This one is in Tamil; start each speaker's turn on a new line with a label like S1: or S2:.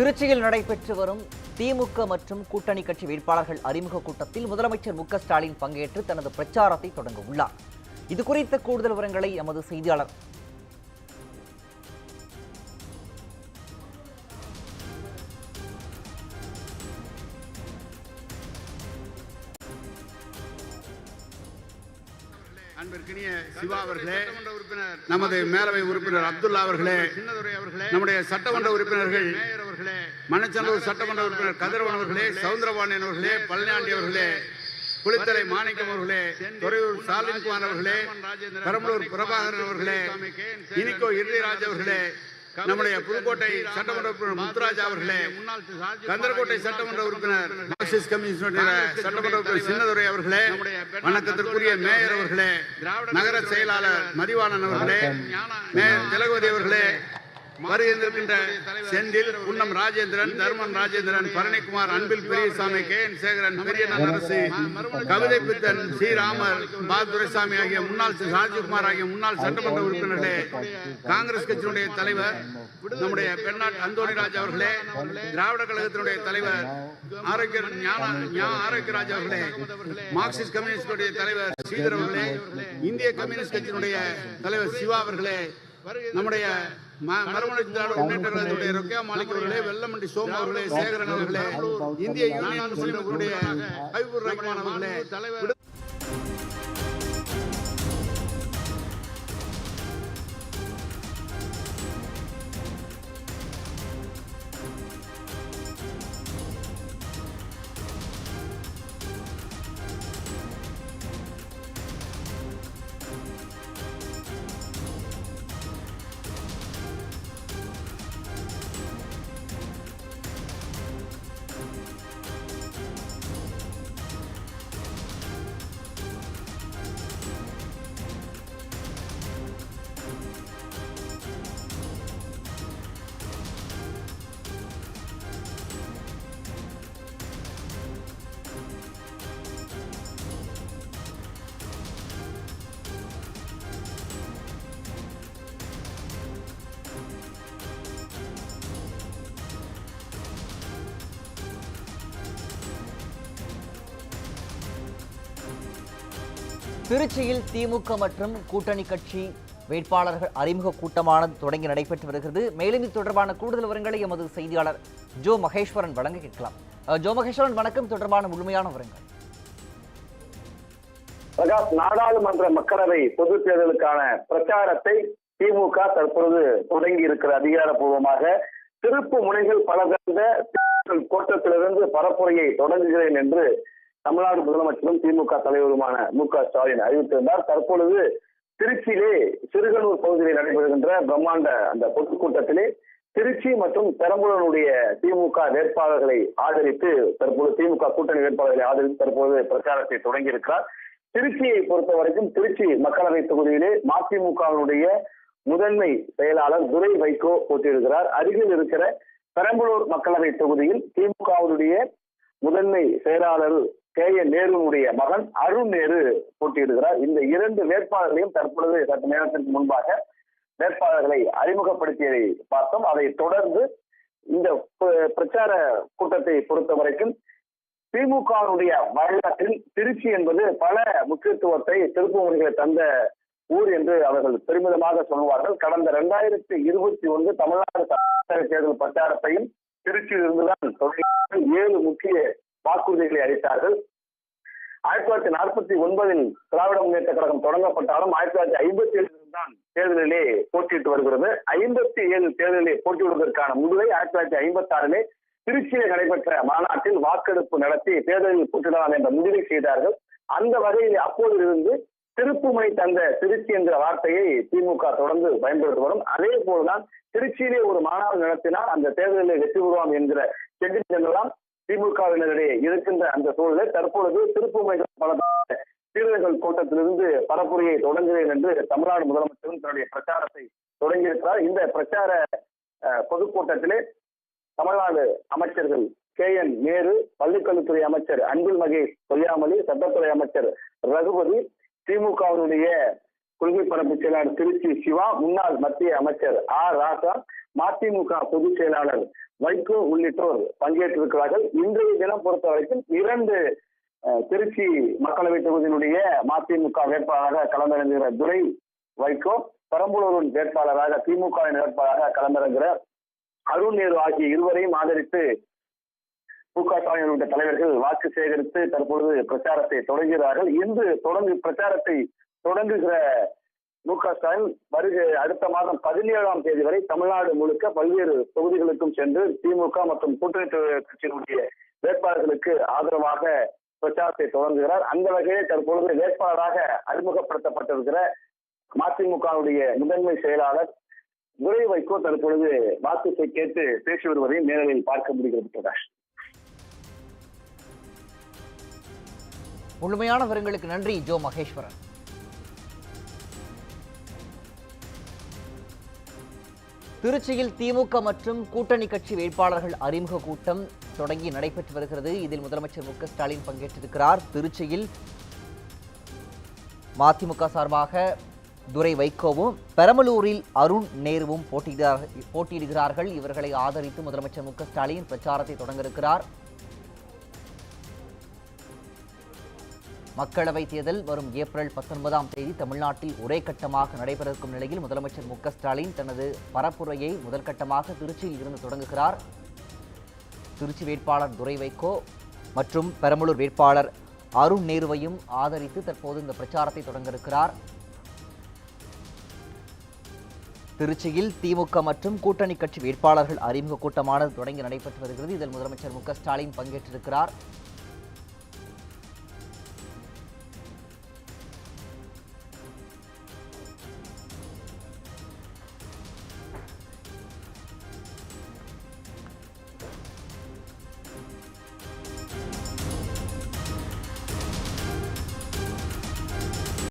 S1: திருச்சியில் நடைபெற்று வரும் திமுக மற்றும் கூட்டணி கட்சி வேட்பாளர்கள் அறிமுக கூட்டத்தில் முதலமைச்சர் மு க ஸ்டாலின் பங்கேற்று தனது பிரச்சாரத்தை தொடங்க உள்ளார். இது குறித்த கூடுதல் விவரங்களை எமது செய்தியாளர்
S2: அன்பிற்கினிய சிவா அவர்களே நமது மேலவை உறுப்பினர் அப்துல்லா அவர்களே நம்முடைய சட்டமன்ற உறுப்பினர்கள் மணச்சந்தூர் சட்டமன்ற உறுப்பினர் கதிரவன் அவர்களே சவுந்தரபாண்டியன் அவர்களே பழனியாண்டி அவர்களே குளித்தலை மாணிக்கம் அவர்களே துறையூர் சாலின்குமார் அவர்களே பெரம்பலூர் பிரபாகரன் அவர்களே இனிக்கோ இறுதிராஜ் அவர்களே நம்முடைய புதுக்கோட்டை சட்டமன்ற உறுப்பினர் முத்துராஜ் அவர்களே கந்தரக்கோட்டை சட்டமன்ற உறுப்பினர் மார்க்சிஸ்ட் கம்யூனிஸ்ட் சட்டமன்ற உறுப்பினர் சின்னதுரை அவர்களே வணக்கத்திற்குரிய மேயர் அவர்களே நகர செயலாளர் மதிவாணன் அவர்களே மேயர் திலகவதி அவர்களே வருகின்ற செந்தில் குன்னம் ராஜேந்திரன் தர்மன் ராஜேந்திரன் பழனிக்குமார் அன்பில் பெரியசாமி கே என் சேகரன் பெரியண்ணன் அரசு கவிதை பித்தன் சி ராமர் பா துரைசாமி ஆகிய முன்னாள் சி. ராஜகுமார் ஆகிய முன்னாள் சட்டமன்ற உறுப்பினர்களே காங்கிரஸ் கட்சியினுடைய தலைவர் நம்முடைய பெண்ணாட் அந்தோணிராஜ் அவர்களே திராவிட கழகத்தினுடைய தலைவர் ஆரோக்கிய ஆரோக்கியராஜ் அவர்களே மார்க்சிஸ்ட் கம்யூனிஸ்டுடைய தலைவர் ஸ்ரீதர் அவர்களே இந்திய கம்யூனிஸ்ட் கட்சியினுடைய தலைவர் சிவா அவர்களே நம்முடைய ம- மறுமலர்ச்சி திராவிட முன்னேற்ற கழகத்துடைய ரொக்கியா மாலிக் அவர்களே வெள்ளமண்டி சோமு அவர்களே சேகரன் அவர்களே இந்திய யூனியன் முஸ்லீம் அவர்களுடைய ஹபீபுர் ரஹ்மான் அவர்களே விடு-
S1: திருச்சியில் திமுக மற்றும் கூட்டணி கட்சி வேட்பாளர்கள் அறிமுக கூட்டமானது தொடங்கி நடைபெற்று வருகிறது. மேலும் இது தொடர்பான கூடுதல் விவரங்களை எமது செய்தியாளர் ஜோ மகேஸ்வரன் வழங்க கேட்கலாம். ஜோ மகேஸ்வரன் வணக்கம். தொடர்பான முழுமையான விவரங்கள்.
S3: பிரகாஷ் நாடாளுமன்ற மக்களவை பொது தேர்தலுக்கான பிரச்சாரத்தை திமுக தற்பொழுது தொடங்கி இருக்கிற அதிகாரப்பூர்வமாக திருப்பு முனைகள் பல கலந்த தேர்தல் கோட்டத்திலிருந்து பரப்புரையை தொடங்குகிறேன் என்று தமிழ்நாடு முதலமைச்சரும் திமுக தலைவருமான மு க ஸ்டாலின் அறிவித்திருந்தார். தற்பொழுது திருச்சியிலே சிறுகனூர் பகுதியில் நடைபெறுகின்ற பிரம்மாண்ட அந்த பொதுக்கூட்டத்திலே திருச்சி மற்றும் பெரம்பலூருடைய திமுக வேட்பாளர்களை ஆதரித்து தற்போது திமுக கூட்டணி வேட்பாளர்களை ஆதரித்து தற்போது பிரச்சாரத்தை தொடங்கி இருக்கிறார் திருச்சியை பொறுத்த வரைக்கும் திருச்சி மக்களவை தொகுதியிலே மதிமுகவினுடைய முதன்மை செயலாளர் துரை வைகோ போட்டியிடுகிறார். அருகில் இருக்கிற பெரம்பலூர் மக்களவை தொகுதியில் திமுகவினுடைய முதன்மை செயலாளர் கே. என் நேருனுடைய மகன் அருண் நேரு போட்டியிடுகிறார். இந்த இரண்டு வேட்பாளர்களையும் தற்பொழுது சற்று நேரத்திற்கு முன்பாக வேட்பாளர்களை அறிமுகப்படுத்தியதை பார்த்தோம். அதை தொடர்ந்து இந்த பிரச்சார கூட்டத்தை பொறுத்த வரைக்கும் திமுகவினுடைய வரலாற்றில் திருச்சி என்பது பல முக்கியத்துவத்தை திருப்புமுறைகளை தந்த ஊர் என்று அவர்கள் பெருமிதமாக சொல்வார்கள் கடந்த இரண்டாயிரத்தி இருபத்தி ஒன்று தமிழ்நாடு தேர்தல் பிரச்சாரத்தையும் திருச்சியிலிருந்துதான் தொடங்கி ஏழு முக்கிய வாக்குறுதிகளை அளித்தார்கள். ஆயிரத்தி தொள்ளாயிரத்தி நாற்பத்தி ஒன்பதில் திராவிட முன்னேற்ற கழகம் தொடங்கப்பட்டாலும் ஆயிரத்தி தொள்ளாயிரத்தி ஐம்பத்தி ஏழில் தான் தேர்தலிலே போட்டியிட்டு வருகிறது. ஐம்பத்தி ஏழு தேர்தலிலே போட்டியிடுவதற்கான முடிவை ஆயிரத்தி தொள்ளாயிரத்தி ஐம்பத்தி ஆறிலே திருச்சியில் நடைபெற்ற மாநாட்டில் வாக்கெடுப்பு நடத்தி தேர்தலில் போட்டியிடலாம் என்ற முடிவை செய்தார்கள். அந்த வகையில் அப்போதிலிருந்து திருப்புமை தந்த திருச்சி என்ற வார்த்தையை திமுக தொடர்ந்து பயன்படுத்தி வரும். அதே போலதான் திருச்சியிலே ஒரு மாநாடு நடத்தினால் அந்த தேர்தலில் வெற்றி பெறுவோம் என்கிற சென்றிருந்தெல்லாம் திமுகவினரிடையே இருக்கின்ற அந்த சூழலை தற்பொழுது திருப்புமைகள் பல சீரர்கள் கூட்டத்திலிருந்து பரப்புரையை தொடங்குகிறேன் என்று தமிழ்நாடு முதலமைச்சரும் தன்னுடைய பிரச்சாரத்தை தொடங்கியிருக்கிறார். இந்த பிரச்சார பொதுக்கூட்டத்திலே தமிழ்நாடு அமைச்சர்கள் கே என் நேரு பள்ளிக்கல்வித்துறை அமைச்சர் அன்பில் மகேஷ் பொய்யாமொழி சட்டத்துறை அமைச்சர் ரகுபதி திமுகவினுடைய கொள்கை பரப்பு செயலாளர் திருச்சி சிவா முன்னாள் மத்திய அமைச்சர் ஆர் ராசா மதிமுக பொதுச் செயலாளர் வைகோ உள்ளிட்டோர் பங்கேற்றிருக்கிறார்கள். இன்றைய தினம் பொறுத்த வரைக்கும் இரண்டு திருச்சி மக்களவை தொகுதியினுடைய மதிமுக வேட்பாளராக களமிறங்குகிற துரை வைகோ பெரம்பலூரின் வேட்பாளராக திமுக வேட்பாளராக களமிறங்குகிற அருண் நேரு ஆகிய இருவரையும் ஆதரித்து மு க ஸ்டாலின் தலைவர்கள் வாக்கு சேகரித்து தற்பொழுது பிரச்சாரத்தை தொடங்குகிறார்கள். இன்று தொடர்ந்து பிரச்சாரத்தை தொடங்குகிற மு க ஸ்டாலின் வருகை அடுத்த மாதம் பதினேழாம் தேதி வரை தமிழ்நாடு முழுக்க பல்வேறு தொகுதிகளுக்கும் சென்று திமுக மற்றும் கூட்டணி கட்சியினுடைய வேட்பாளர்களுக்கு ஆதரவாக பிரச்சாரத்தை தொடங்குகிறார். அந்த வகையில் தற்பொழுது வேட்பாளராக அறிமுகப்படுத்தப்பட்டிருக்கிற மதிமுகவுடைய முதன்மை செயலாளர் துரை வைகோ தற்பொழுது வாக்கு கேட்டு பேசி வருவதையும் நேரலில் பார்க்க முடிகிறது பிரகாஷ்.
S1: முழுமையான விவரங்களுக்கு நன்றி. ஜோ மகேஸ்வரன். திருச்சியில் திமுக மற்றும் கூட்டணி கட்சி வேட்பாளர்கள் அறிமுக கூட்டம் தொடங்கி நடைபெற்று வருகிறது. இதில் முதலமைச்சர் மு ஸ்டாலின் பங்கேற்றிருக்கிறார். திருச்சியில் மதிமுக சார்பாக துரை வைகோவும் பெரம்பலூரில் அருண் நேருவும் போட்டியிடுகிறார்கள் போட்டியிடுகிறார்கள். இவர்களை ஆதரித்து முதலமைச்சர் மு ஸ்டாலின் பிரச்சாரத்தை தொடங்க மக்களவைத் தேர்தல் வரும் ஏப்ரல் பத்தொன்பதாம் தேதி தமிழ்நாட்டில் ஒரே கட்டமாக நடைபெறவிருக்கும் நிலையில் முதலமைச்சர் மு ஸ்டாலின் தனது பரப்புரையை முதல்கட்டமாக திருச்சியில் இருந்து தொடங்குகிறார். திருச்சி வேட்பாளர் துரை வைகோ மற்றும் பெரம்பலூர் வேட்பாளர் அருண் நேருவையும் ஆதரித்து தற்போது இந்த பிரச்சாரத்தை தொடங்கிருக்கிறார் திருச்சியில் திமுக மற்றும் கூட்டணி கட்சி வேட்பாளர்கள் அறிமுக கூட்டமானது தொடங்கி நடைபெற்று வருகிறது. இதில் முதலமைச்சர் மு ஸ்டாலின் பங்கேற்றிருக்கிறார்.